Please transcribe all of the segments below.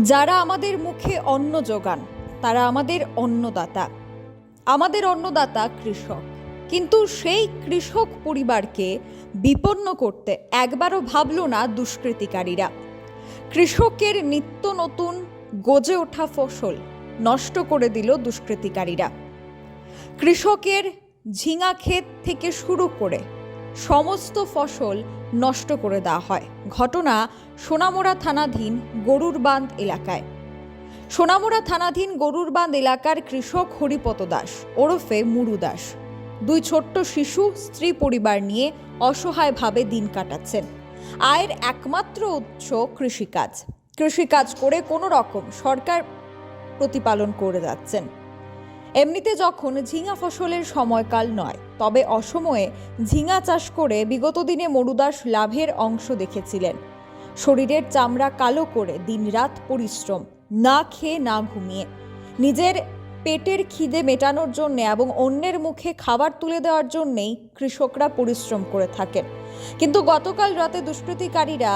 যারা আমাদের মুখে অন্ন যোগান, তারা আমাদের অন্নদাতা। আমাদের অন্নদাতা কৃষক। কিন্তু সেই কৃষক পরিবারকে বিপন্ন করতে একবারও ভাবল না দুষ্কৃতিকারীরা। কৃষকের নিত্য নতুন, গজে ওঠা ফসল নষ্ট করে দিল দুষ্কৃতিকারীরা। কৃষকের ঝিঙা ক্ষেত থেকে শুরু করে সমস্ত ফসল নষ্ট করে দেওয়া হয়। ঘটনা সোনামোড়া থানাধীন গরুর বাঁধ এলাকায়। সোনামুড়া থানাধীন গরুর বাঁধ এলাকার কৃষক হরিপত দাস ওরফে মুরু দাস। দুই ছোট্ট শিশু, স্ত্রী পরিবার নিয়ে অসহায়ভাবে দিন কাটাচ্ছেন। আয়ের একমাত্র উৎস কৃষিকাজ। কৃষিকাজ করে কোনো রকম সরকার প্রতিপালন করে যাচ্ছেন। এমনিতে যখন ঝিঙা ফসলের সময়কাল নয়, তবে অসময়ে ঝিঙা চাষ করে বিগত দিনে মরুদাস লাভের অংশ দেখেছিলেন। শরীরের চামড়া কালো করে দিনরাত পরিশ্রম, না খেয়ে না ঘুমিয়ে, নিজের পেটের খিদে মেটানোর জন্য এবং অন্যের মুখে খাবার তুলে দেওয়ার জন্যেই কৃষকরা পরিশ্রম করে থাকেন। কিন্তু গতকাল রাতে দুষ্কৃতিকারীরা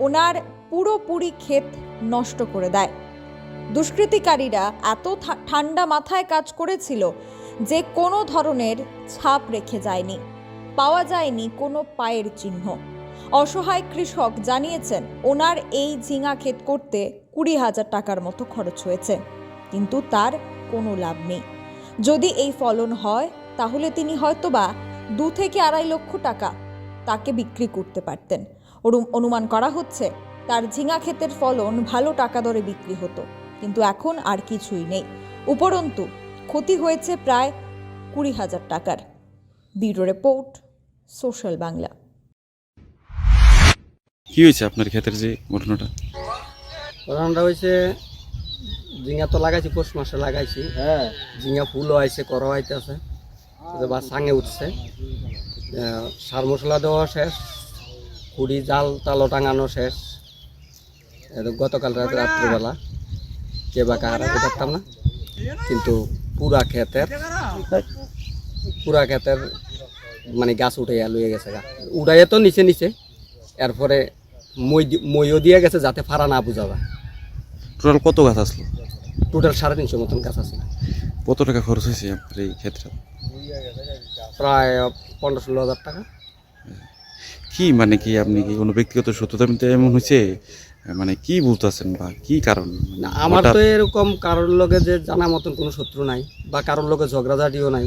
ওনার পুরোপুরি ক্ষেত নষ্ট করে দেয়। দুষ্কৃতিকারীরা এত ঠান্ডা মাথায় কাজ করেছিল যে কোনো ধরনের ছাপ রেখে যায়নি, পাওয়া যায়নি কোনো পায়ের চিহ্ন। অসহায় কৃষক জানিয়েছেন, ওনার এই ঝিঙা ক্ষেত করতে কুড়ি হাজার টাকার মতো খরচ হয়েছে, কিন্তু তার কোনো লাভ নেই। যদি এই ফলন হয়, তাহলে তিনি হয়তোবা দু থেকে আড়াই লক্ষ টাকা তাকে বিক্রি করতে পারতেন। অনুমান করা হচ্ছে, তার ঝিঙা ক্ষেতের ফলন ভালো টাকা দরে বিক্রি হতো। কিন্তু এখন আর কিছুই নেই। উপরন্তু ক্ষতি হয়েছে প্রায় কুড়ি হাজার টাকার। Bureau report social Bangla. কি হয়েছে আপনার ক্ষেতের যে ঘটনাটা? ঘটনাটা হয়েছে ঝিঙা তো লাগাইছি পৌষ মাসে লাগাইছি। হ্যাঁ। ঝিঙা ফুলও আইছে করো আইতেছে। বা সাঙে উঠছে। সার মশলা দেওয়া শেষ কুড়ি জাল তালো টাঙানো শেষ। গতকাল রাত রাত্রিবেলা। কে বা কাহারা পারতাম না। কিন্তু পুরা ক্ষেতের পুরা ক্ষেতের মানে গাছ উঠে লুয়ে গেছে গা। উড়াইয়ে তো নিচে নিচে এরপরে মই মইও দিয়ে গেছে যাতে ফাড়া না বোঝা যায়। টোটাল কত গাছ আসলো? টোটাল সাড়ে তিনশো মতন গাছ আছে। কত টাকা খরচ হয়েছে আপনার এই ক্ষেত্রে? প্রায় পনেরো ষোলো হাজার টাকা। কি মানে কি আপনি কি কোনো ব্যক্তিগত সত্যতা এমন হয়েছে? মানে কি বুঝতেছেন বা কি কারণ? মানে না, আমার তো এরকম কারোর লগে যে জানা মতন কোনো শত্রু নাই বা কারোর লগে ঝগড়াঝাটিও নাই।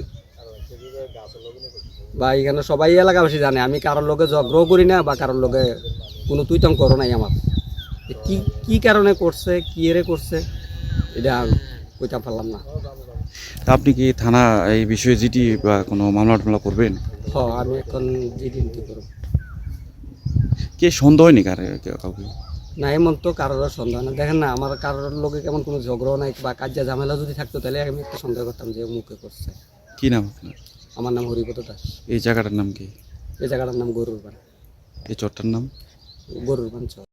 বা এখানে সবাই এলাকাবাসী জানে আমি কারোর লগে ঝগড়াও করি না বা কারোর লগে কোনো তুই তং করো নাই আমার। কি কি কারণে করছে কি এরে করছে এটা কইতে পারলাম না। আপনি কি থানা এই বিষয়ে জিটি বা কোনো মামলা টামলা করবেন? হ আমি এখন কি করব। কে সন্দেহ নেই কারে কেউ- কাউকে? না এমন তো কারোর সন্দেহ না দেখেন না আমার কারোর লোকে কেমন কোনো ঝগড়াও নাই বা কাজে ঝামেলা যদি থাকতো তাহলে আমি একটা সন্দেহ করতাম যে মুখে করছে। কি নাম আপনার? আমার নাম হরিপদ দাস। এই জায়গাটার নাম কি? এই জায়গাটার নাম গরুর বান এই চরটার নাম? গরুর বান চর।